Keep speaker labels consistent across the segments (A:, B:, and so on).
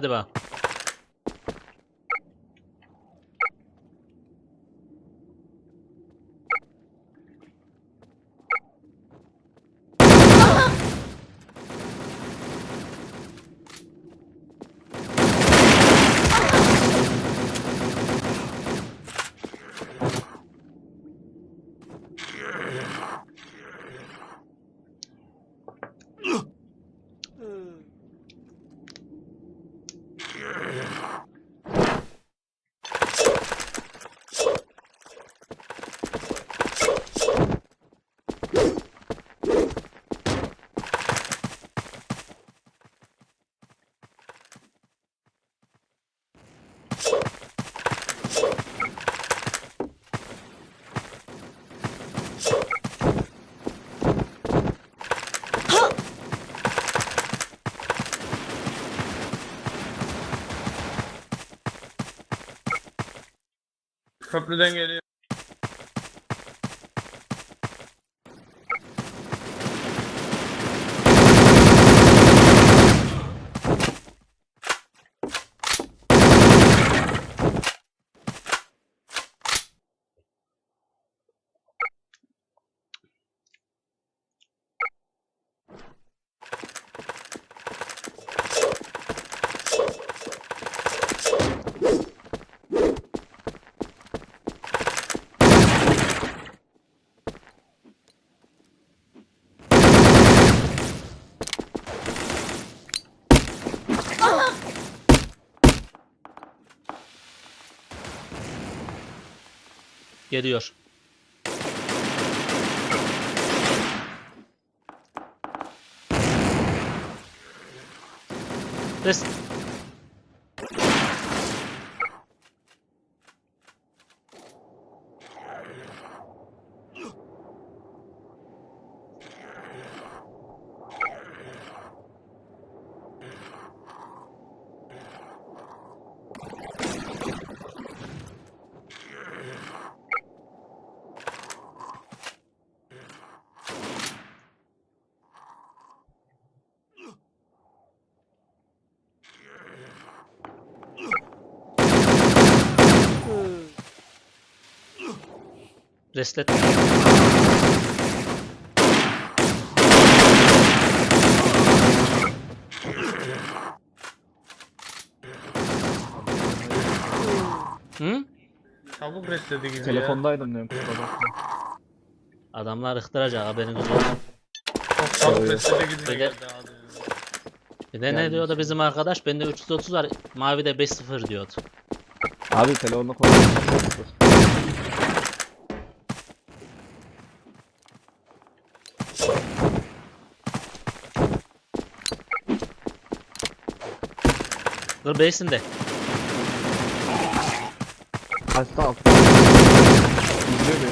A: Hadi bak.
B: Köprüden geliyor.
A: Geliyor. Rest. Restlet. Hı?
B: Çabuk resledi gibi ya.
C: Telefondaydım diyorum kusura bakma.
A: Adamlar ıhtıracak haberiniz olsun.
B: Çok çabuk
C: Evet.
B: resledi gibi
A: Böyle-
B: geldi abi.
A: Bir de ne
C: Gelmiş.
A: diyordu bizim arkadaş? Bende 330 var. Mavide 5-0 diyordu.
C: Abi telefonla konuşuyorsun.
A: Dur base'inde.
C: Hasta al. İzliyor beni.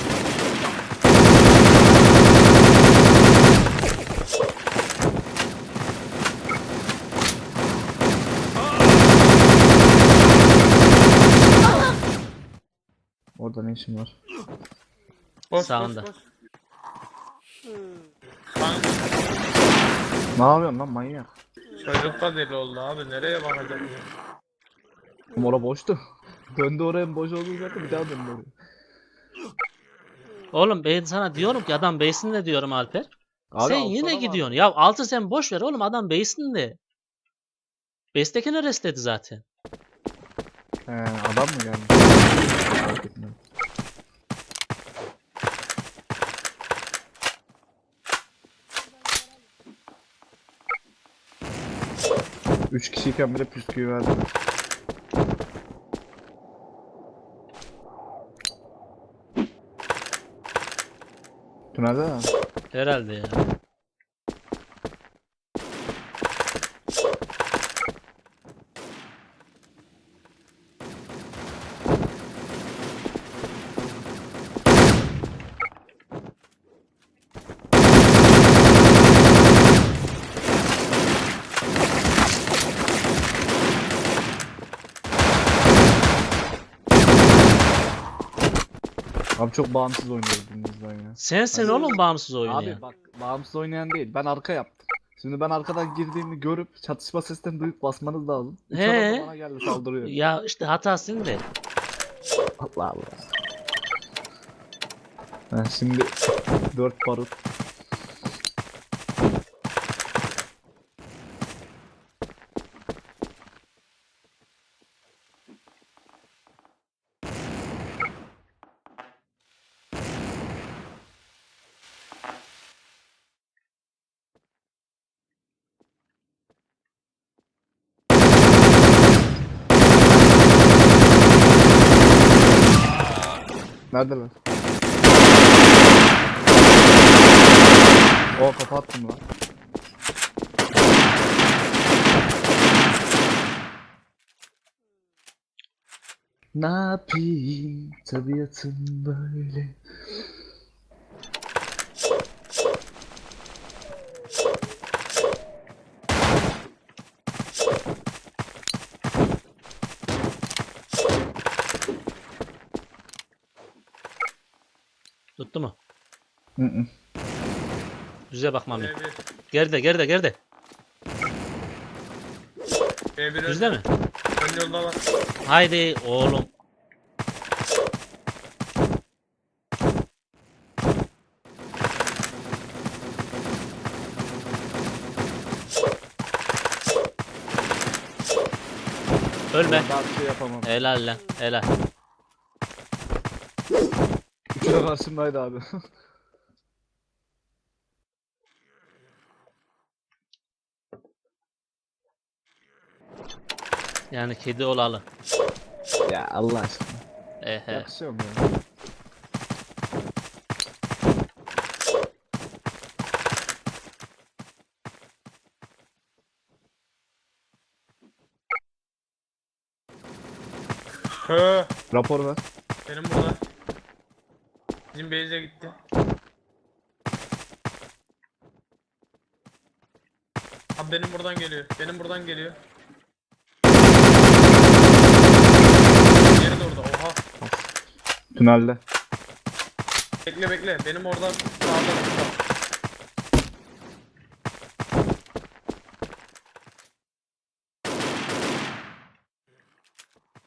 C: Orada ne işin var?
B: Koş
A: Sağında.
B: koş. Kanka,
C: Ne yapıyorsun lan manyak?
B: Çocuk da deli oldu abi. Nereye bakacak?
C: Oğlum ora boştu. Döndü oraya boş olduğu zaten bir daha döndü oraya.
A: Oğlum ben sana diyorum ki adam base'inde diyorum Alper.
C: Abi
A: sen yine
C: bari.
A: gidiyorsun. Ya altı sen boş ver oğlum adam base'inde. Base'dekini restledi zaten.
C: He adam mı geldi? Fark etmedim. Üç kişiyken bile püsküyü verdi. Tünelde mi?
A: Herhalde ya.
C: Abi çok bağımsız oynuyoruz birimizden ya.
A: Sensin
C: Hadi.
A: oğlum bağımsız oynayan.
C: Abi bak bağımsız oynayan değil. Ben arka yaptım. Şimdi ben arkadan girdiğimi görüp çatışma seslerini duyup basmanız lazım. Üç
A: He.
C: adam da bana geldi saldırıyor.
A: Ya işte hatasın de.
C: Allah Allah. Ha, şimdi 4 barut. Neredeler? O kapattım lan. Ne yapayım tabiatım böyle.
A: Tuttu mu?
C: Hı hı.
A: Düze bak Mami.
B: B1.
A: Geride geride geride.
B: B1
A: Düzde mi?
B: Ön yolda var.
A: Haydi oğlum. Ölme.
C: Daha bir şey yapamam.
A: Helal lan. Helal.
C: Üçü de karşımdaydı abi.
A: Yani kedi olalı.
C: ya Allah aşkına.
A: Ehe.
C: Yakışıyor mu ya?
B: Hı.
C: Rapor ver.
B: Benim burada. Bizim base'e gitti. Abi benim buradan geliyor. Benim buradan geliyor. Diğeri de orada. Oha.
C: Tünelde.
B: Bekle bekle. Benim oradan sağda burada.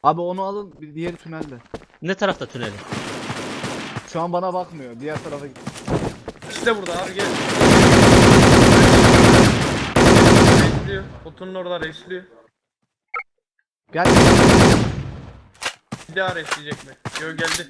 C: Abi onu alın bir diğeri tünelde.
A: Ne tarafta tüneli?
C: Şu an bana bakmıyor. Diğer tarafa git.
B: İşte burada abi gel. Reisliyor. Otunun orada reisliyor.
C: Gel.
B: Bir daha reisleyecek mi? Yo geldi.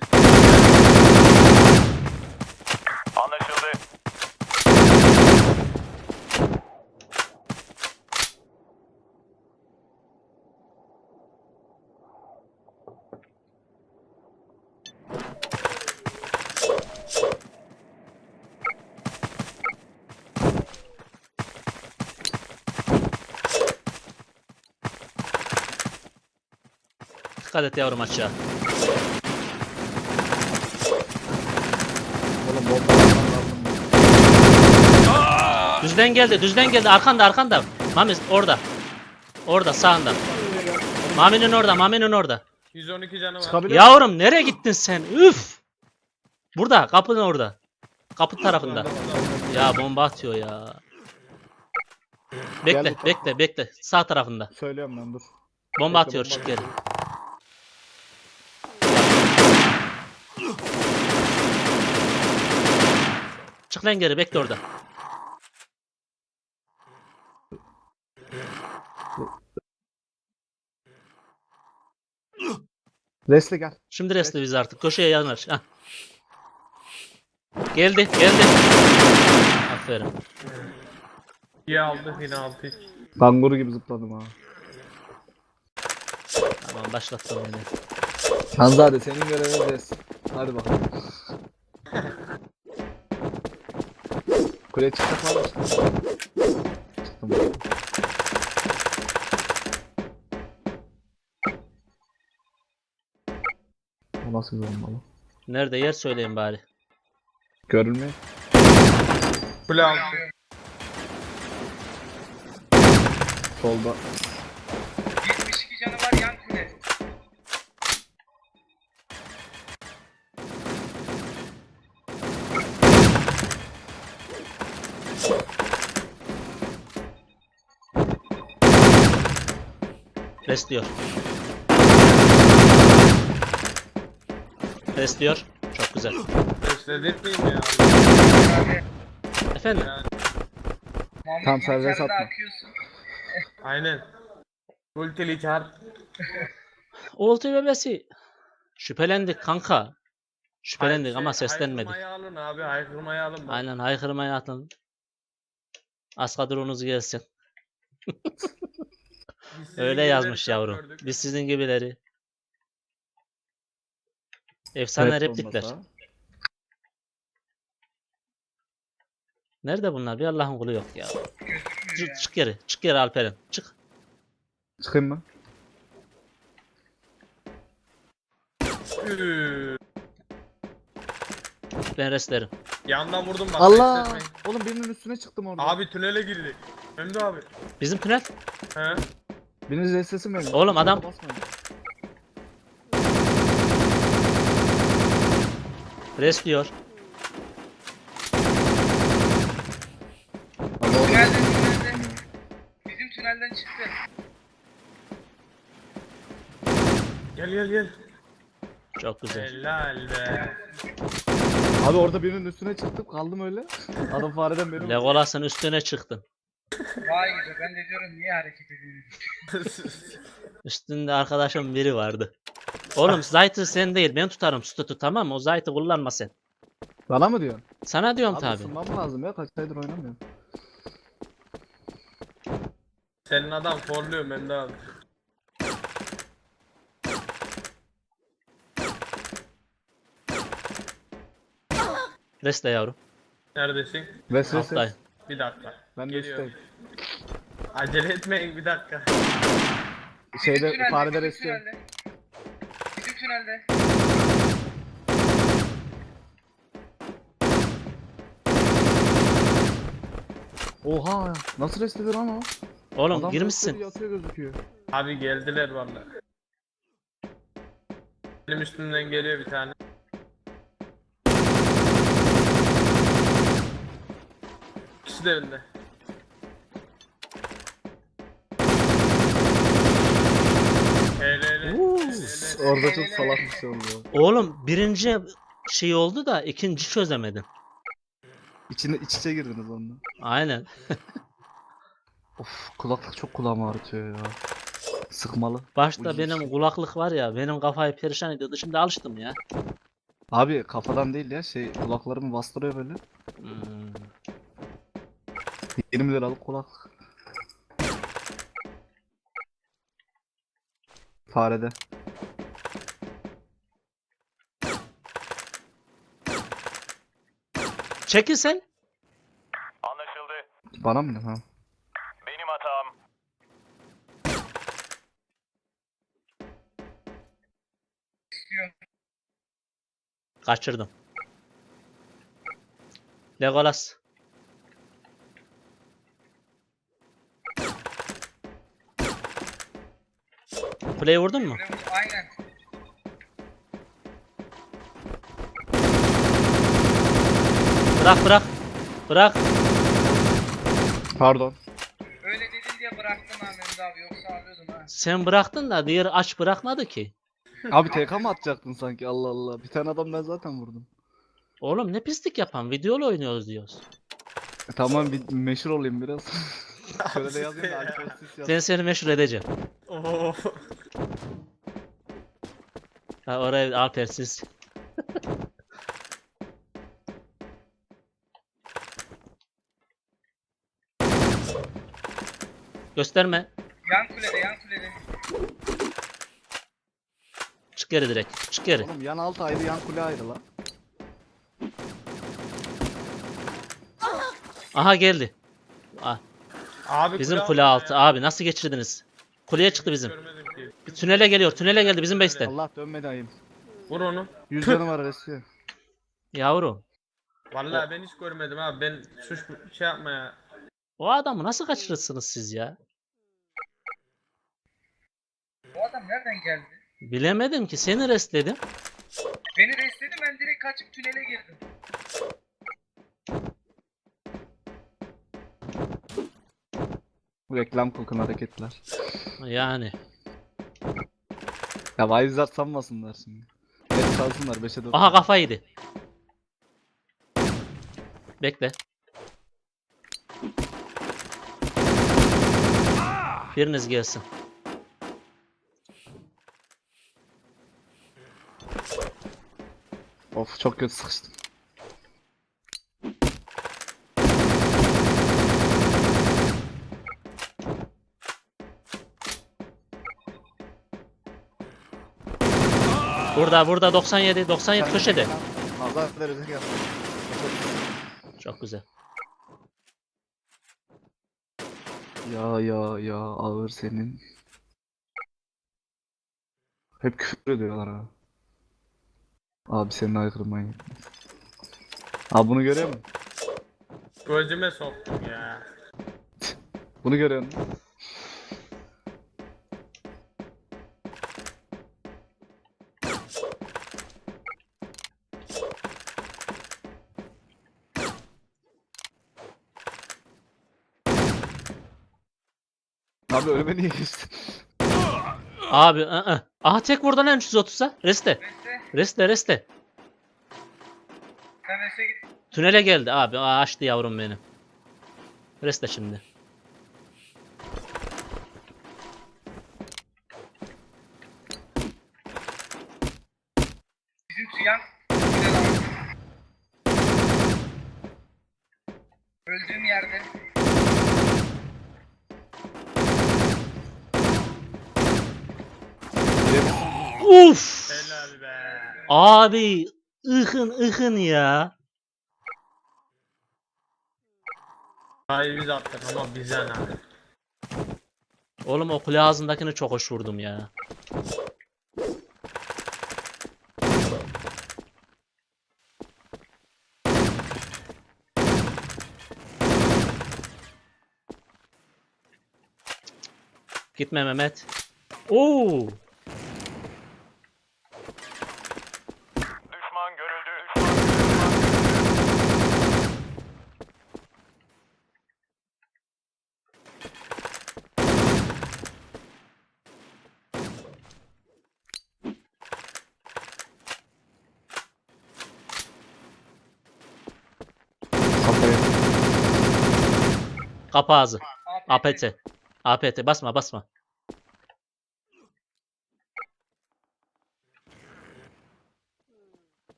A: Dikkat et yavrum aşağı.
C: Oğlum bomba.
A: Düzden geldi, düzden geldi. Arkanda, arkanda. Mami orada. Orada, sağında. Mami'nin orada, Mami'nin orada.
B: 112 canı var.
C: Çıkabilir
A: Yavrum nereye gittin sen? Üf! Burada, kapının orada. Kapı tarafında. Ya bomba atıyor ya. Bekle, bekle, bekle. Sağ tarafında.
C: Söylüyorum ben dur.
A: Bomba atıyor, çık geri. Çık lan geri, bekle orada.
C: Resle gel.
A: Şimdi resle biz artık. Köşeye yanar. Hah. Geldi, geldi. Aferin.
B: İyi aldı yine 6
C: Kanguru gibi zıpladım ha.
A: Tamam, başlattım beni.
C: Hanzade senin görevin res. Hadi bakalım. Kuleye çıkacak var mı? Çıktım. O nasıl bir lan?
A: Nerede yer söyleyin bari.
C: Görülmüyor.
B: Kule altı.
C: Solda.
A: Restliyor. Restliyor. Çok güzel.
B: Besledirtmeyeyim ya.
D: Abi,
A: Efendim?
B: Yani,
D: Muhammed
C: Tamam, serbest
D: içeride
C: atma.
D: akıyorsun.
B: aynen. Ultili çar.
A: Oltu bebesi. Şüphelendik kanka. Şüphelendik
B: Şey,
A: ama seslenmedik.
B: Haykırmayı alın abi. Haykırmayı alın. bak.
A: Aynen haykırmaya atın. Az kadronuz gelsin. Öyle yazmış yavrum.
B: gördük.
A: Biz sizin gibileri. Efsane
C: Rap
A: replikler.
C: olmasa.
A: Nerede bunlar? Bir Allah'ın kulu yok ya. Çık, çık geri. Çık geri Alperen. Çık.
C: Çıkayım mı?
B: Üü,
A: Ben restlerim.
B: Yandan vurdum bak.
C: Allah! Oğlum birinin üstüne çıktım orada.
B: Abi tünele girdik. Ömdü abi.
A: Bizim tünel.
B: He?
C: Biriniz restesin benim.
A: Oğlum adam-
C: Basmayın. Abi orada-
D: Tünelden tünelden. Bizim tünelden çıktı.
B: Gel gel gel.
A: Çok güzel.
B: Helal be.
C: Abi orada birinin üstüne çıktım kaldım öyle. Adam fareden beni vurdu.
A: Legolas'ın üstüne çıktın.
D: Vay güzel. Ben de diyorum niye hareket ediyorsun?
A: Üstünde arkadaşım biri vardı. Oğlum Zayt'ı sen değil ben tutarım Stut'u tamam mı? O Zayt'ı kullanma sen.
C: Bana mı diyorsun?
A: Sana diyorum
C: Abi
A: tabi.
C: ısınmam lazım ya kaç aydır oynamıyorum.
B: Senin adam forluyor Memdu abi.
A: Restle yavrum.
B: Neredesin?
C: Ves ves
A: Alttayım.
B: Bir dakika.
C: Ben de
B: Geliyorum.
C: üstteyim.
B: Acele etmeyin bir dakika.
C: Şeyde
D: tünelde,
C: farede
D: bizim tünelde. Bizim tünelde.
C: Oha nasıl restedi lan o?
A: Oğlum
C: Adam
A: girmişsin.
C: gözüküyor.
B: Abi geldiler vallahi. Benim üstümden geliyor bir tane. İkisi de önde. Hele hele.
A: Uuu.
B: hele, hele.
C: Orada çok salak bir şey oldu.
A: Oğlum birinci şey oldu da ikinci çözemedim.
C: İçine iç içe girdiniz onunla.
A: Aynen.
C: Of kulaklık çok kulağımı ağrıtıyor ya. Sıkmalı.
A: Başta
C: Ucuz.
A: benim kulaklık var ya benim kafayı perişan ediyordu. Şimdi alıştım ya.
C: Abi kafadan değil ya şey kulaklarımı bastırıyor böyle.
A: Hmm.
C: 20 liralık kulaklık. Farede.
A: Çekil sen.
E: Anlaşıldı.
C: Bana mı ne ha?
E: Benim hatam.
A: Kaçırdım. Legolas. Play vurdun mu?
D: Aynen.
A: Bırak bırak. Bırak.
C: Pardon.
D: Öyle dedin diye bıraktım ha Mehmet abi. Yoksa alıyordum ha.
A: Sen bıraktın da diğer aç bırakmadı ki.
C: Abi TK mı atacaktın sanki Allah Allah. Bir tane adam ben zaten vurdum.
A: Oğlum ne pislik yapan. Videolu oynuyoruz diyoruz.
C: E, tamam bir meşhur olayım biraz. Şöyle de yazayım da alkolsüz yaz.
A: Ben seni meşhur edeceğim.
B: Oo.
A: Ha, oraya Alpersiz. Gösterme.
D: Yan kulede yan kulede.
A: Çık geri direkt. Çık geri.
C: Oğlum yan alt ayrı yan kule ayrı lan.
A: Aha geldi. Ah,
B: Abi
A: bizim
B: kule
A: altı.
B: ya.
A: Abi nasıl geçirdiniz? Kuleye çıktı bizim.
B: Görmedim ki.
A: Bir tünele geliyor. Tünele geldi bizim base'ten.
C: Allah dönmedi ayım.
B: Vur onu.
C: 100 canı var restiyor.
A: Yavrum.
B: Vallahi ben hiç görmedim abi. Ben suç şey yapma ya.
A: O adamı nasıl kaçırırsınız siz ya?
D: Bu adam nereden geldi?
A: Bilemedim ki. Seni restledim.
D: Beni restledi ben direkt kaçıp tünele girdim.
C: Reklam kokun hareketler.
A: Yani.
C: Ya Wise'lar sanmasınlar şimdi. Evet çalsınlar 5'e 4.
A: Aha kafa yedi. Bekle. Biriniz gelsin.
C: Of çok kötü sıkıştım.
A: Burada burada 97 97 köşede.
C: Allah verecek ya.
A: Çok güzel.
C: Ya ya ya ağır senin. Hep küfür ediyorlar ha. Abi senin aykırı manyak. Abi bunu görüyor musun?
B: Gözüme soktum ya.
C: Bunu görüyor musun? Abi ölüme niye geçtin?
A: Abi ı ı. Aha tek vurdu lan 330'a. Reste.
D: Neyse.
A: Reste reste.
D: Sen git.
A: Tünele geldi abi. Aa, açtı yavrum benim. Reste şimdi. Uf!
B: Helal be.
A: Abi ıhın ıhın ya.
B: Hayır biz attık ama bize ne?
A: Oğlum o kule ağzındakini çok hoş vurdum ya. Gitme Mehmet. Oo! Kapı ağzı.
D: APT.
A: APT. Basma basma.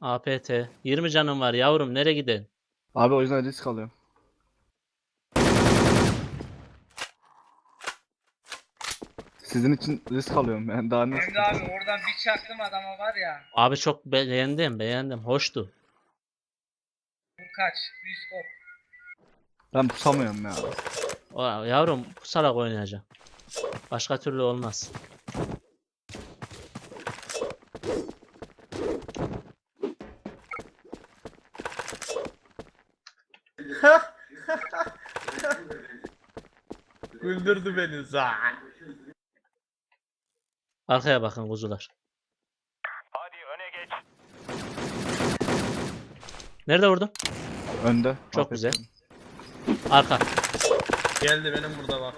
A: APT. 20 canım var yavrum nereye gidin?
C: Abi o yüzden risk alıyorum. Sizin için risk alıyorum yani daha ne
D: Emre abi oradan bir çaktım adama var ya.
A: Abi çok beğendim beğendim. Hoştu.
D: Vur kaç. 100 top.
C: Ben pusamıyorum ya.
A: O, yavrum pusarak oynayacağım. Başka türlü olmaz.
B: Güldürdü beni za.
A: Arkaya bakın kuzular.
E: Hadi öne geç.
A: Nerede vurdun?
C: Önde.
A: Çok
C: Afiyet
A: güzel. Arka.
B: Geldi benim burada bak.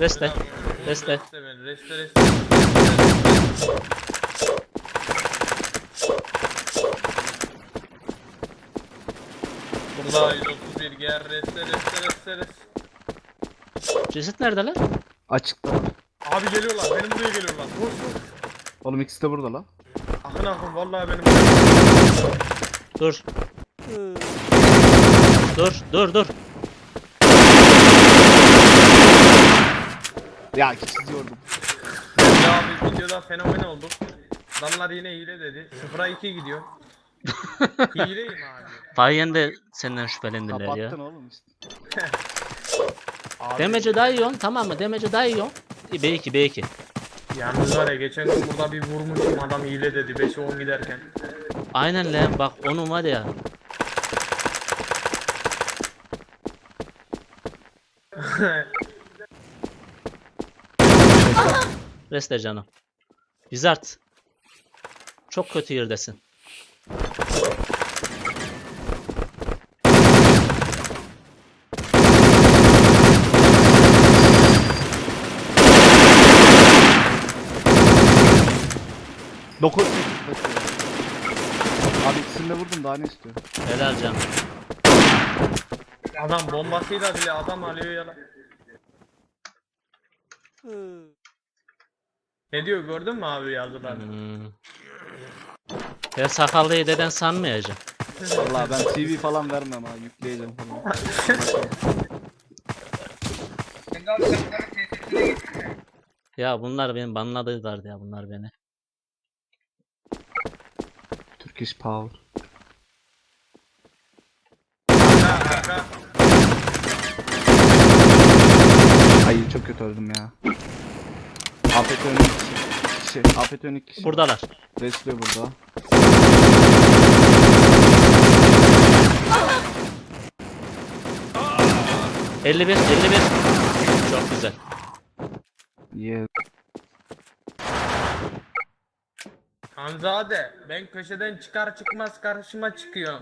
A: Reste. Reste.
B: Reste. Reste reste. Burada 131 gel reste reste reste reste.
A: Ceset neredeler?
C: Açıkta var.
B: Abi geliyorlar benim buraya geliyorlar. Koş koş.
C: Oğlum ikisi de burada la.
B: Akın akın vallahi benim
A: Dur. Dur dur dur.
C: Ya çiziyordum.
B: Ya biz videoda fenomen olduk. Adamlar yine hile dedi. 0'a 2 gidiyor. Hileyim abi.
A: Dayen de senden şüphelendiler ya.
C: Kapattın oğlum işte.
B: abi.
A: Demece dayıyorsun tamam mı? Demece dayıyorsun. B2 B2.
B: Yalnız var ya geçen gün burada bir vurmuşum adam hile dedi 5'e 10 giderken.
A: Aynen lan bak onun var ya. Reste canım. Bizart. Çok kötü yerdesin.
C: Dokuz. Abi ikisini de vurdum daha ne istiyor?
A: Helal canım.
B: Adam bombasıyla bile adam alıyor ya. lan. Ne diyor gördün mü abi yazılarını?
A: Hmm. Ben sakallıyı deden sanmayacağım.
C: Vallahi ben TV falan vermem ha yükleyeceğim falan.
D: Ya.
A: Ya bunlar beni banladılardı ya bunlar beni.
C: Turkish Power.
B: Ha ha
C: Ay çok kötü öldüm ya. Afet önük kişi. kişi. Afet önük kişi.
A: Buradalar.
C: Resliyor burada.
A: ha. 51 51. Çok güzel.
C: Yeah.
B: Hanzade ben köşeden çıkar çıkmaz karşıma çıkıyor.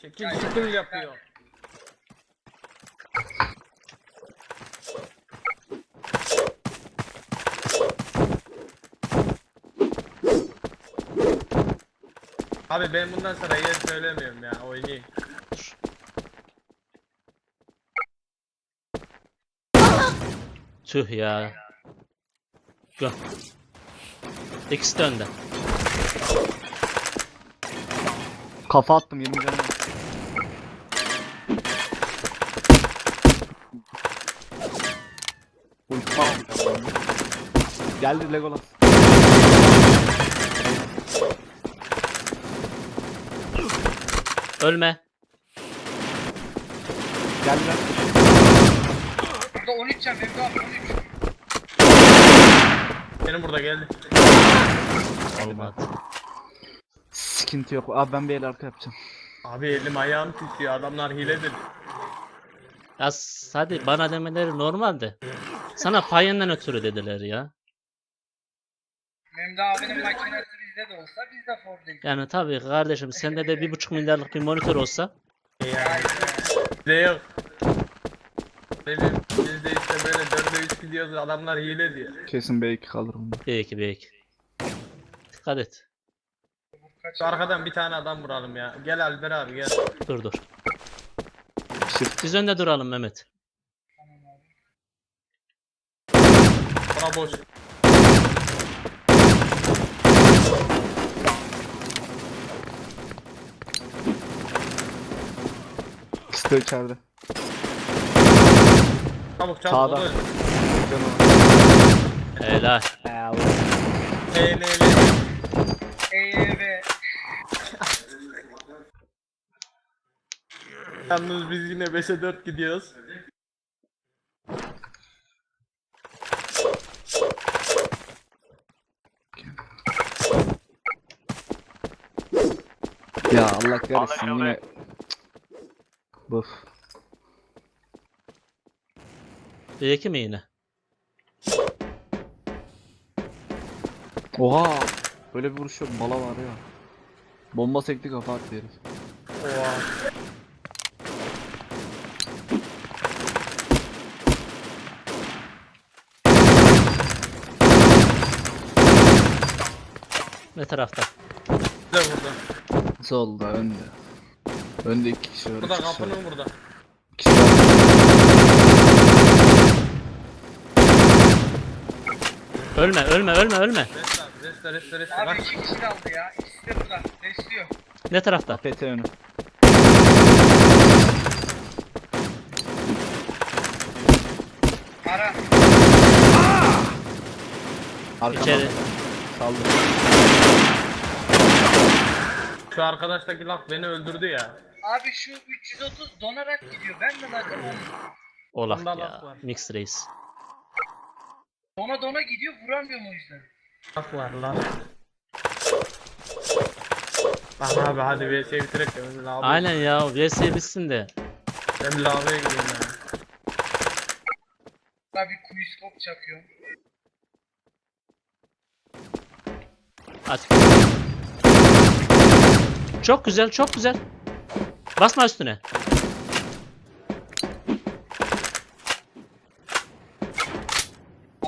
B: Şekil şekil yapıyor. Abi ben bundan sonra yer söylemiyorum ya oynayayım.
A: Tüh ya. Gö. İkisi de önde.
C: Kafa attım 20 canım. Attım. Geldi Legolas.
A: Ölme.
C: Geldi.
D: Burada 13 can Memdu abi 13.
B: Benim burada geldi.
A: Olmadı.
C: Sıkıntı yok. Abi ben bir el arka yapacağım.
B: Abi elim ayağım titriyor adamlar hiledir.
A: Ya hadi bana demeleri normaldi. Sana payından ötürü dediler ya.
D: Memdu abinin makinesi bizde de olsa biz de Ford'dayız.
A: Yani tabii kardeşim sende de bir buçuk milyarlık bir monitör olsa
B: Ya. Bizde yok. Benim bizde işte böyle 4'e 3 gidiyoruz adamlar hile diyor.
C: Kesin B2 kalır bunda.
A: belki belki. Dikkat et.
B: Şu arkadan bir tane adam vuralım ya. Gel Alper abi gel.
A: Dur dur. Biz önde duralım Mehmet.
B: Bana boş.
C: De içeride.
B: Çabuk çabuk.
C: Sağda.
B: o da öldü.
C: Canım.
A: Helal.
B: Ne.
D: EYV.
B: Yalnız biz yine 5'e 4 gidiyoruz.
C: Ya Allah kahretsin yine. Buf.
A: B2 mi yine?
C: Oha! Böyle bir vuruş yok. Bala var ya. Bomba sekti kafa attı herif.
B: Oha.
A: Ne tarafta?
B: Bir de burada.
C: Solda önde. Önde iki kişi var.
B: Burada
C: üç kişi var.
B: kapının burada.
C: İki kişi var.
A: Ölme ölme ölme ölme.
B: Restart, restart, restart, restart.
D: Abi
B: Bak.
D: iki kişi kaldı ya. İkisi de burada. Besliyor.
A: Ne tarafta?
C: PT önü.
D: Ara.
C: Arkama.
A: İçeri.
C: Saldı.
B: Şu arkadaştaki laf beni öldürdü ya.
D: Abi şu 330 donarak gidiyor. Ben de zaten onu.
A: Olak
B: Ondan
A: ya.
B: var.
A: Mix Reis.
D: Dona dona gidiyor vuramıyorum o yüzden.
B: Laf var lan. Bak abi hadi bir şey bitirek de ben lavaboya-
A: Aynen ya. VS bitsin de.
B: Ben lavaboya gideyim ya.
D: Abi kuyuskop çakıyorum.
A: Hadi. Çok güzel çok güzel. Basma üstüne.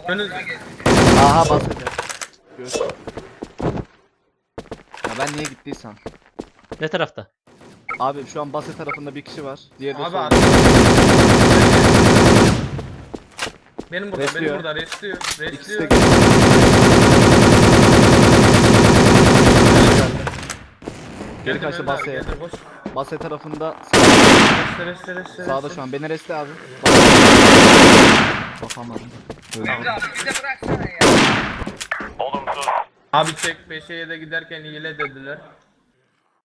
B: Önünüz-.
C: Aha basacak. Gör. Ya ben niye gittiysem.
A: Ne tarafta?
C: Abi şu an base tarafında bir kişi var. Diğeri de
B: Abi
C: solda.
B: Benim burada, benim
C: Restliyor.
B: burada restliyor.
C: İkisi de
B: Restliyor.
C: Geri kaçtı basaya.
B: geldim, boş.
C: Base tarafında
B: Reste reste reste.
C: sağda şu an. Beni reste abi. Bakamadım.
D: Emre abi bize bıraksana ya.
E: Olumsuz.
B: Abi çek peşeye de giderken hile dediler.